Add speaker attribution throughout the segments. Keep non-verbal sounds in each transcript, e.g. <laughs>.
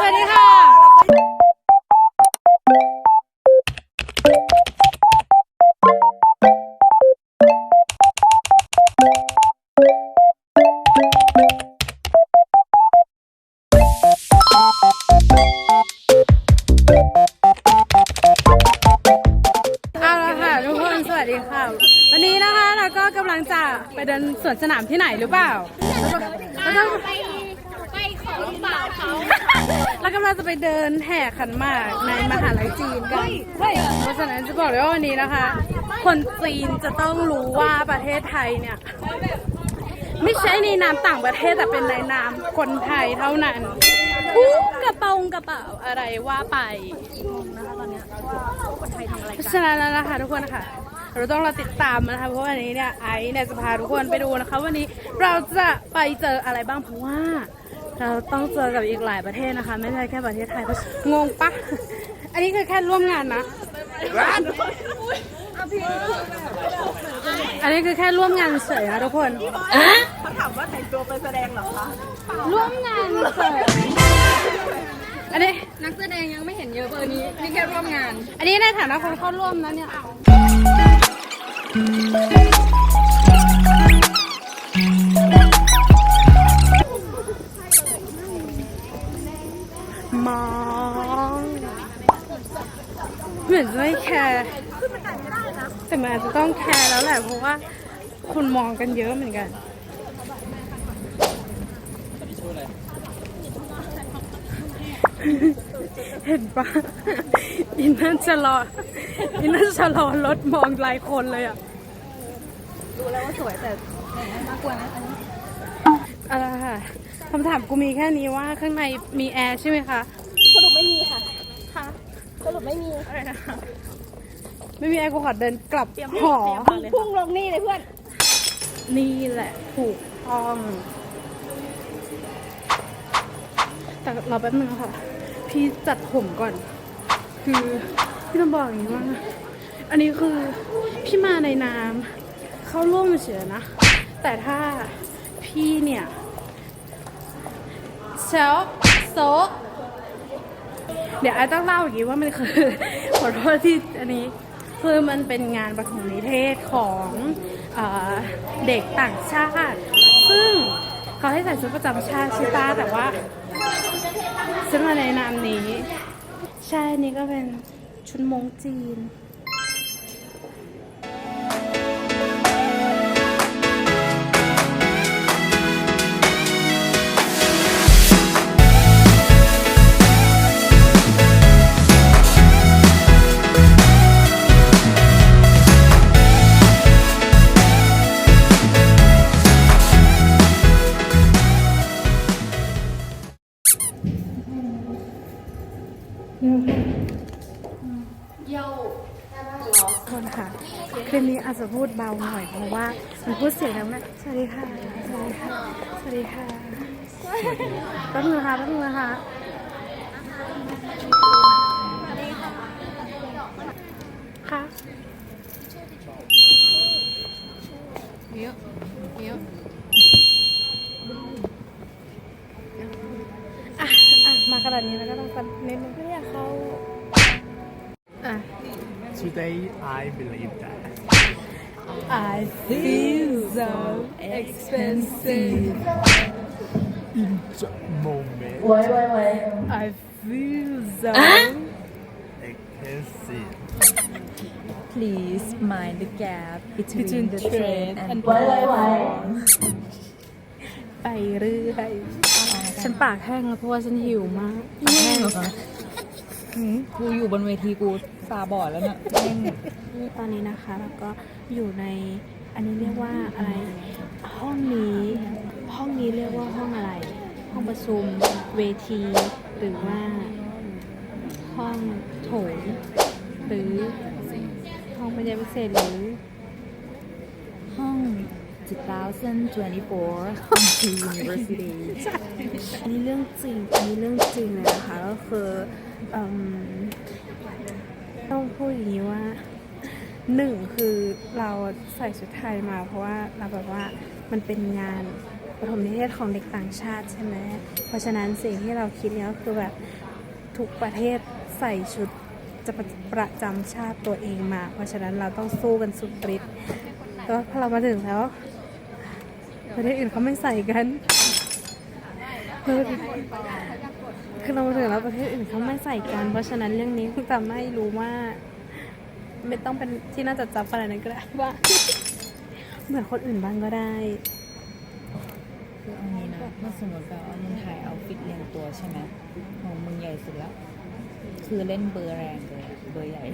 Speaker 1: วัสดีค่ะ เรากำลังจะไปเดินแห่ขันหมากในมหาลัยจีนกันเพราะฉะนั้นจะบอกเลยว่าวันนี้นะคะ คนจีนจะต้องรู้ว่าประเทศไทยเนี่ย ไม่ใช่ในนามต่างประเทศแต่เป็นในนามคนไทยเท่านั้นปุ๊บกระโปรงกระเป๋าอะไรว่าไปเพราะฉะนั้นแล้วนะคะทุกคนนะคะ เราต้องเราติดตามนะคะเพราะวันนี้เนี่ยไอซ์เนี่ยจะพาทุกคนไปดูนะคะ วันนี้เราจะไปเจออะไรบ้างเพราะว่า เราต้องเจอกับอีกหลายประเทศนะคะ ไม่ใช่แค่ประเทศไทยเพราะงงปะอันนี้คือแค่ร่วมงานนะอันนี้คือแค่ร่วมงานเฉยนะทุกคน
Speaker 2: เขาถามว่าแต่งตัวไปแสดงเหรอคะ
Speaker 1: ร่วมงานเฉยอันนี้
Speaker 3: นักแสดงยังไม่เห็นเยอะเบอร์นี้นี่แค่ร่วมงาน
Speaker 1: อันนี้ในฐานะคนเข้าร่วมนะเนี่ย มองเหมือนจะไม่แคร์แต่มันอาจจะต้องแคร์แล้วแหละเพราะว่าคนมองกันเยอะเหมือนกัน เห็นปะอินนั่นจะรออินนั่นจะรอรถมองหลายคนเลยอะ
Speaker 3: ดูแล้วว่าสวยแต่น่ากลัวนะอันนี้
Speaker 1: อะไรค่ะคำถามกูมีแค่นี้ว่าข้างในมีแอร์ใช่ไหมคะ
Speaker 3: สรุปไม่มีค่ะค่ะสรุปไม่มี
Speaker 1: ไม่มีแอร์กูขอเดินกลับหอ
Speaker 3: พุ่งลงนี่เลยเพื่อน
Speaker 1: นี่แหละถูกต้องแต่เราแป๊บนึงค่ะ พี่จัดผมก่อน คือพี่ต้องบอกอย่างนี้ว่า อันนี้คือพี่มาในนามเข้าร่วมเฉยนะ แต่ถ้าพี่เนี่ยเชลโซเดี๋ยวไอ้ต้องเล่าอย่างนี้ว่ามันคือขอโทษที่อันนี้คือมันเป็นงานประถมนิเทศของเอเด็กต่างชาติ ซึ่งเขาให้ใส่ชุดประจำชาติชิตาแต่ว่า ซึ่งมาในนามนี้ ใช่นี้ก็เป็นชุดมงจีน พูดเบาหน่อยเพราะว่ามันพูดเสียงดังนะสวัสดีค่ะ สวัสดีค่ะ สวัสดีค่ะแป๊บนึงนะคะแป๊บนึงนะคะค่ะ
Speaker 3: เยอะเยอะ
Speaker 1: อะอะมาขนาดนี้แล้วก็ต้องฟันนิดนึงไม่อยากเข้าอะ
Speaker 4: Today I believe that
Speaker 1: I feel so expensive
Speaker 4: in the moment
Speaker 1: I feel so
Speaker 4: expensive
Speaker 5: Please mind the gap between,
Speaker 1: Between
Speaker 5: the
Speaker 1: train
Speaker 5: train and
Speaker 1: and
Speaker 5: platform.
Speaker 1: ไปเรื่อยฉันปากแห้งแล้วเพราะว่าฉันหิวมาก
Speaker 5: แม่งเหรอคะหืมกูอยู่บนเวทีกู ตาบอดแล้วเนี่ยแม่ง
Speaker 1: ตอนนี้นะคะแล้วก็อยู่ในอันนี้เรียกว่าอะไร ห้องนี้ห้องนี้เรียกว่าห้องอะไร ห้องประชุมเวที หรือว่า ห้องโถงหรือห้องบรรยากาศพิเศษหรือ
Speaker 5: ห้อง2024 Hongju University
Speaker 1: อันนี้เรื่องจริง อันนี้เรื่องจริงเลยนะคะ ก็คือเอิ่ม ต้องพูดอย่างนี้ว่าหนึ่งคือเราใส่ชุดไทยมา เพราะว่าเราแบบว่ามันเป็นงานปฐมนิเทศของเด็กต่างชาติใช่ไหมเพราะฉะนั้นสิ่งที่เราคิดเนี่ยก็คือแบบทุกประเทศใส่ชุดจะประประจำชาติตัวเองมา เพราะฉะนั้นเราต้องสู้กันสุดฤทธิ์แล้วพอเรามาถึงแล้ว ประเทศอื่นเขาไม่ใส่กันเคือเรามาถึงแล้วประเทศอื่นเขาไม่ใส่กัน เพราะฉะนั้นเรื่องนี้คุณจะไม่รู้ว่า ไม่ต้องเป็นที่น่าจะจับอะไรนั้นก็ได้ว่า เหมือนคนอื่นบ้างก็ได้
Speaker 5: คือเอางี้นะถ้าสมมติแบบว่ามึงถ่ายเอาฟิตเรียงตัวใช่ไหมของมึงใหญ่สุดแล้ว คือเล่นเบอร์แรงเลยอะเบอร์ใหญ่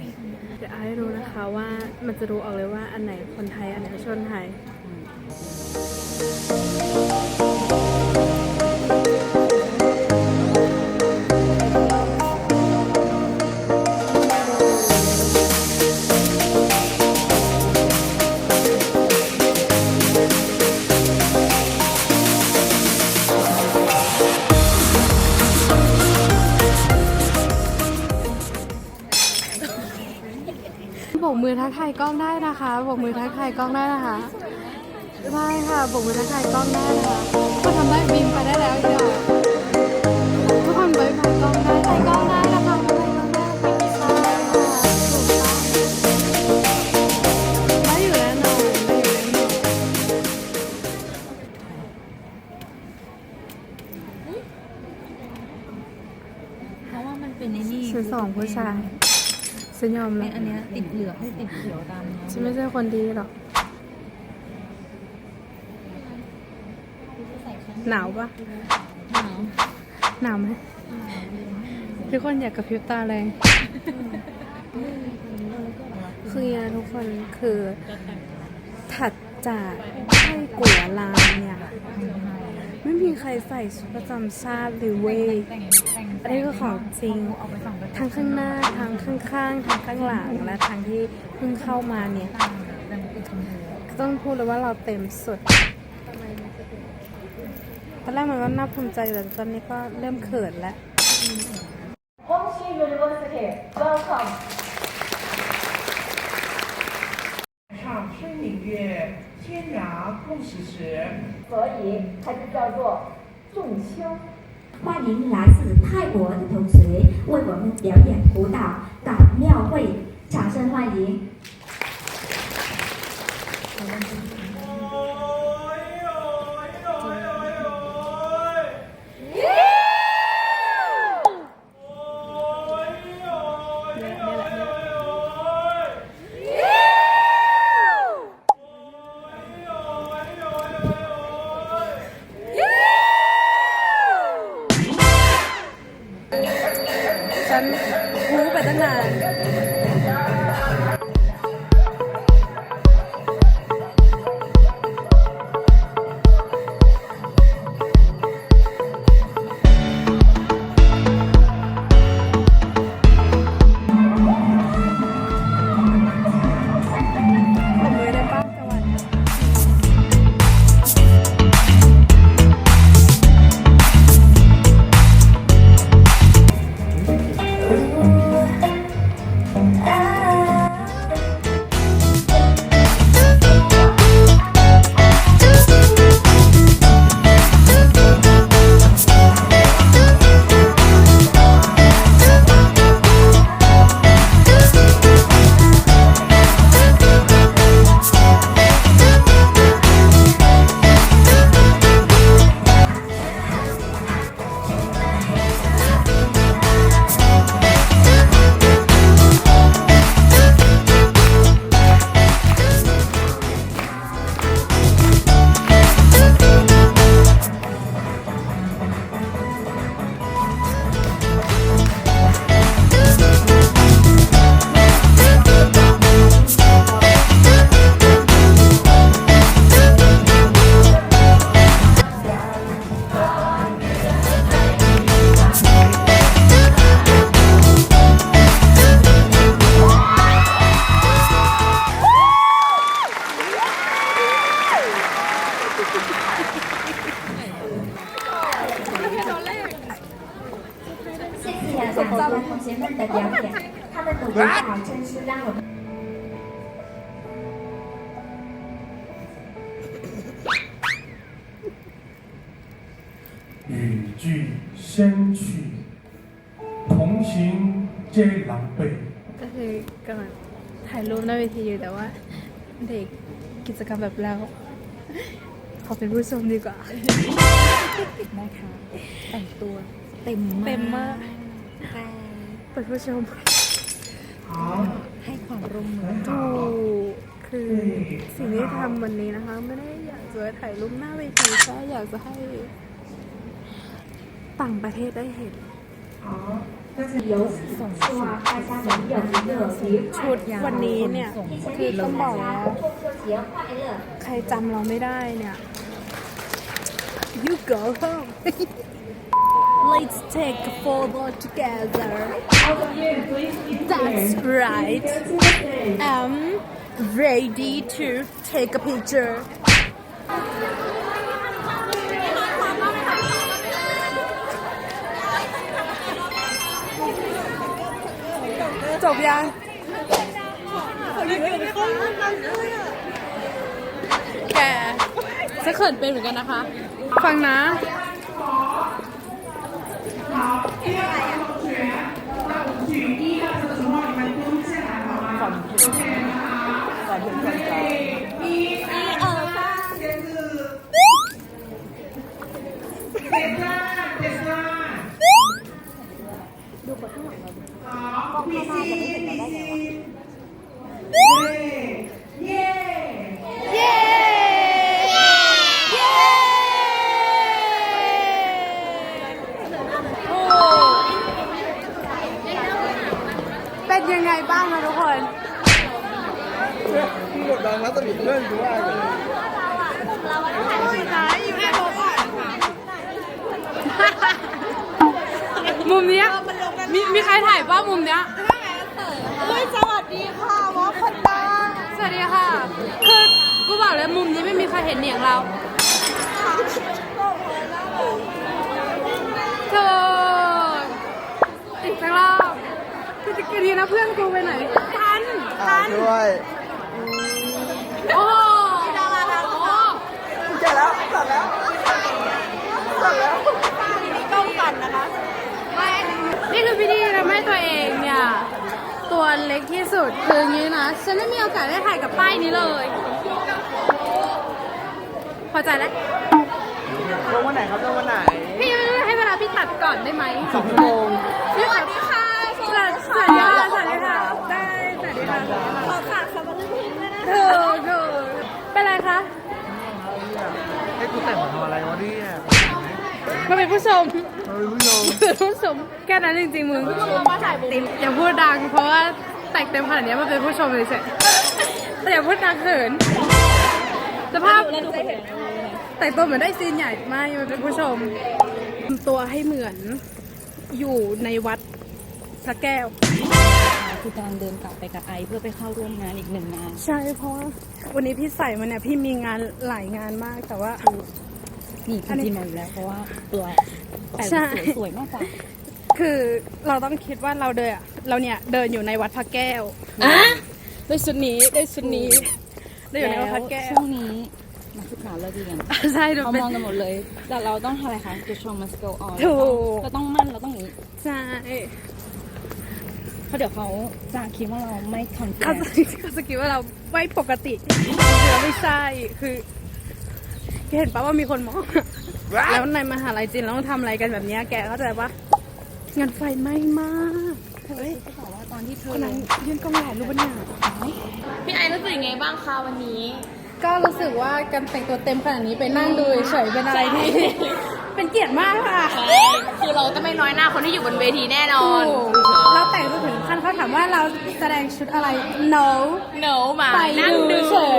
Speaker 1: เดี๋ยวให้รู้นะคะว่ามันจะรู้ออกเลยว่าอันไหนคนไทยอันไหนชนไทย บกมือทักทายกล้องได้นะคะบกมือทักทายกล้องได้นะคะได้ค่ะบกมือทักทายกล้องได้นะคะก็ทำได้บินไปได้แล้วเดี๋ยวทุกคนบายบายกล้องได้ถ่ายกล้องได้นะคะบายบายกล้องได้ค่ะใช่ค่ะถูกต้องได้อยู่แน่นอนได้อยู่แน่นอน
Speaker 5: เพราะว่ามันเป็นในนี่
Speaker 1: ฉันสองผู้ชาย ฉันยอม
Speaker 5: เป็
Speaker 1: แล้
Speaker 5: น
Speaker 1: ว
Speaker 5: อันเนี้ยติดเหลืองให้ติดเขียวตามเนี้ย
Speaker 1: ฉันไม่ใช่คนดีหรอก หนาวปะ
Speaker 5: หนาว
Speaker 1: หนาวไหมทุกคนอยากกระพริบตาแรง คืออย่างนี้นะทุกคนคือถัดจากไส้กัวลานเนี่ย ไม่มีใครใส่ชุดประจำชาติเลยเว้ย
Speaker 5: แต่งแต่ง
Speaker 1: อันนี้คือของจริง
Speaker 5: เอาไปส่องกระจก
Speaker 1: ทั้งข้างหน้า ทั้งข้างๆ ทั้งข้างหลัง และทั้งที่เพิ่งเข้ามาเนี่ย
Speaker 5: ต่างแต่งติดชมพู
Speaker 1: ต้องพูดเลยว่าเราเต็มสุด ตอนแรกมันก็น่าภูมิใจแต่ตอนนี้ก็เริ่มเขินแล้ว
Speaker 4: 唱春明月，天涯共此时。
Speaker 6: 所以它就叫做仲秋。 欢迎来自泰国的同学为我们表演舞蹈《赶庙会》，掌声欢迎！
Speaker 1: รู้ ถ่ายรูปหน้าเวทีอยู่แต่ว่าเด็กกิจกรรมแบบเราขอเป็นผู้ชมดีกว่า
Speaker 5: นะคะแต่งตัวเต็มมาก
Speaker 1: เต็มมาก
Speaker 5: แต่
Speaker 1: เป็นผู้ชม
Speaker 4: 好，
Speaker 5: ให้ความร่วมมือ
Speaker 1: ถูกคือสิ่งที่ทำวันนี้นะคะ ไม่ได้อยากจะถ่ายรูปหน้าเวทีแค่อยากจะให้ต่างประเทศได้เห็น ชุดวันนี้เนี่ย คือต้องบอกว่าใครจำเราไม่ได้เนี่ย you go home <laughs> Let's take a photo together. That's right. I'm ready to take a picture. จบยังแกจะเขินเป็นเหมือนกันนะคะ ฟังนะ เย้ เย้โอ้เป็นยังไงบ้างนะทุกคน
Speaker 7: กดดันรัศมีเพื่อนกูว่าเลย
Speaker 1: มุมเนี้ยมีมีใครถ่ายบ้างมุมเนี้ย
Speaker 2: เฮ้ย สวัสดีค่ะวอคนดัง
Speaker 1: ส วัสดีค่ะ คือกูบอกเลยมุมนี้ไม่มีใครเห็นเหนียงเราเธออีกสักรอบคือจะดีนะเพื่อนกูไปไหนทันทัน
Speaker 7: ด้วย
Speaker 1: โอ้โหโอ้โห
Speaker 2: เจอแล้วตัดแล้วตัดแล้วต้องปั่นนะคะ
Speaker 1: นี่คือพิธีทำให้ตัวเองเนี่ย ตัวเล็กที่สุดคืออย่างนี้นะฉันไม่มีโอกาสได้ถ่ายกับป้ายนี้เลยพอใจแล้ว
Speaker 7: ลงวันไหนครับลงวันไหน
Speaker 1: พี่ให้เวลาพี่ตัดก่อนได้ไหม
Speaker 7: สองชั่วโมง
Speaker 1: สวัสดีค่ะสวัสดีค่ะสวัสดีค่ะได้สวัสดีค่ะ
Speaker 2: ขอขาดคำว่าเรื่องนี้ด้วยนะ
Speaker 1: เธอเธอเป็นไรคะ
Speaker 7: ให้กูแต่งมาทำอะไรวะเนี่ย
Speaker 1: มาเป็นผู้ชม
Speaker 7: เฮ้ยผู้ชม
Speaker 1: เป็นผู้ชมแค่นั้นจริงๆมึงอย่าพูดดัง เพราะว่าแต่งเต็มขนาดนี้มาเป็นผู้ชมเลยเฉยๆแต่อย่าพูดดังเขินสภาพแต่งตัวเหมือนได้ซีนใหญ่มากมันเป็นผู้ชมทำตัวให้เหมือนอยู่ในวัดพระแก้ว
Speaker 5: คือการเดินกลับไปกับไอเพื่อไปเข้าร่วมงานอีกหนึ่งงาน
Speaker 1: ใช่เพราะว่าวันนี้พี่ใส่มาเนี่ยพี่มีงานหลายงานมากแต่ว่า
Speaker 5: นี่
Speaker 1: อันนี้
Speaker 5: พี่จีนมาอีกแล้วเพราะว่าตัวแต่ง
Speaker 1: ใช่
Speaker 5: สวยสวยมากกว่า
Speaker 1: คือเราต้องคิดว่าเราเดินเราเนี่ยเดินอยู่ในวัดพระแก้วด้วยชุดนี้ด้วยชุดนี้เดินอยู่ในวัดพระแก้ว
Speaker 5: ช่วงนี้นักศึกษาเลิกเรียน
Speaker 1: ใช่
Speaker 5: เขามองกันหมดเลย แต่เราต้องทำอะไรคะ The show must go on
Speaker 1: ถูก
Speaker 5: เราต้องมั่นเราต้องนี้
Speaker 1: ใช่
Speaker 5: เพราะเดี๋ยวเขาจะคิดว่าเราไม่คอนเฟิ
Speaker 1: เขา
Speaker 5: ร์
Speaker 1: จะเขาจะคิดว่าเราไม่ปกติเราไม่ใช่คือ เห็นปะว่ามีคนมอง แล้วในมหาลัยจีนเราต้องทำอะไรกันแบบเนี้ยแกเข้าใจปะงานไฟไหม้มากเฮ้ย
Speaker 5: จะบอกว่าตอนที่เธ
Speaker 1: ค
Speaker 5: อน
Speaker 1: นั้นยืนกล้องหลายรูปปะเนี่ย
Speaker 3: พี่ไอรู้สึกยังไงบ้างคะวันนี้
Speaker 1: ก็รู้สึกว่าการแต่งตัวเต็มขนาดนี้ไปนั่งดูเฉยๆเป็นอะไรที่ เป็นเกียรติมากค่ะ
Speaker 3: คือเราจะไม่น้อยหน้าคนที่อยู่บนเวทีแน่นอน
Speaker 1: เราแต่งจนถึงขั้นเขาถามว่าเราแสดงชุดอะไร no
Speaker 3: โนมา
Speaker 1: ไป
Speaker 3: นั่ง
Speaker 1: ดู
Speaker 3: ดู
Speaker 1: เฉย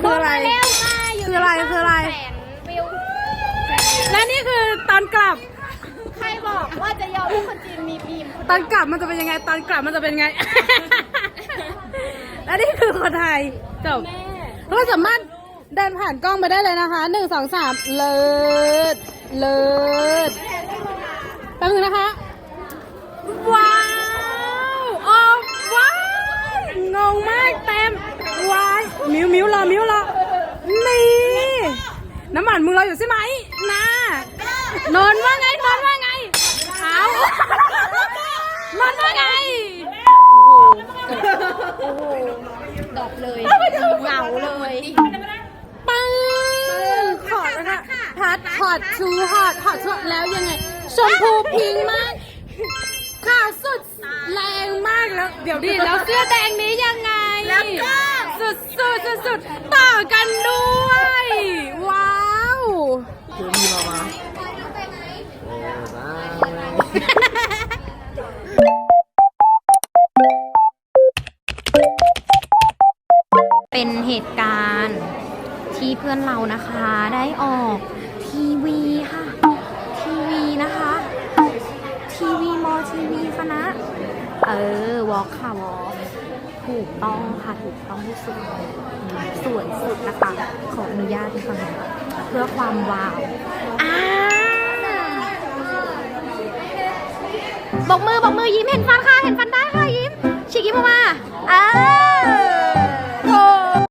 Speaker 1: คืออะไร คืออะไรคืออะไร
Speaker 3: วิว
Speaker 1: และนี่คือตอนกลับ
Speaker 3: ใครบอกว่าจะยอมให้คนจีนมีบีม
Speaker 1: ตอนกลับมันจะเป็นยังไง ตอนกลับมันจะเป็นยังไง และนี่คือคนไทยจบเราสามารถเดินผ่านกล้องไปได้เลยนะคะหนึ่งสองสามเลิศเลิศแป๊บนึงนะคะ ว้าวโอ้ว้าวงงมากเต็มว้ายมิวมิวรอมิวรอ นี่น้ำมันมึงรออยู่ใช่ไหมนะนนว่าไงนนว่าไงเอานนว่าไงโอ้โหดอ
Speaker 2: กเลยเหงาเลย
Speaker 1: ปึ้งขอดนะพัดขอดชูหอดขอดชดแล้วยังไง ชมพูพิงมากข่าวสุดแรงมากแล้ว เดี๋ยวดิแล้วเสื้อแดงนี้ยังไงแล้วก็ สุดสุดสุดสุดต่อกันด้วย ว้าว
Speaker 7: เดี๋ยวมีมามาโอ้ได้
Speaker 3: เป็นเหตุการณ์ที่เพื่อนเรานะคะได้ออกทีวีค่ะ ทีวีนะคะ ทีวีมอทีวีคณะ เออ วอล์กค่ะวอล์ก ถูกต้องค่ะถูกต้องที่สุดสวยสุดนะคะขออนุญาตที่ฟังเพื่อความว้าวอ่าบอกมือบอกมือยิ้มเห็นฟันค่ะเห็นฟันได้ค่ะยิ้มฉีกยิ้มออกมาอ่า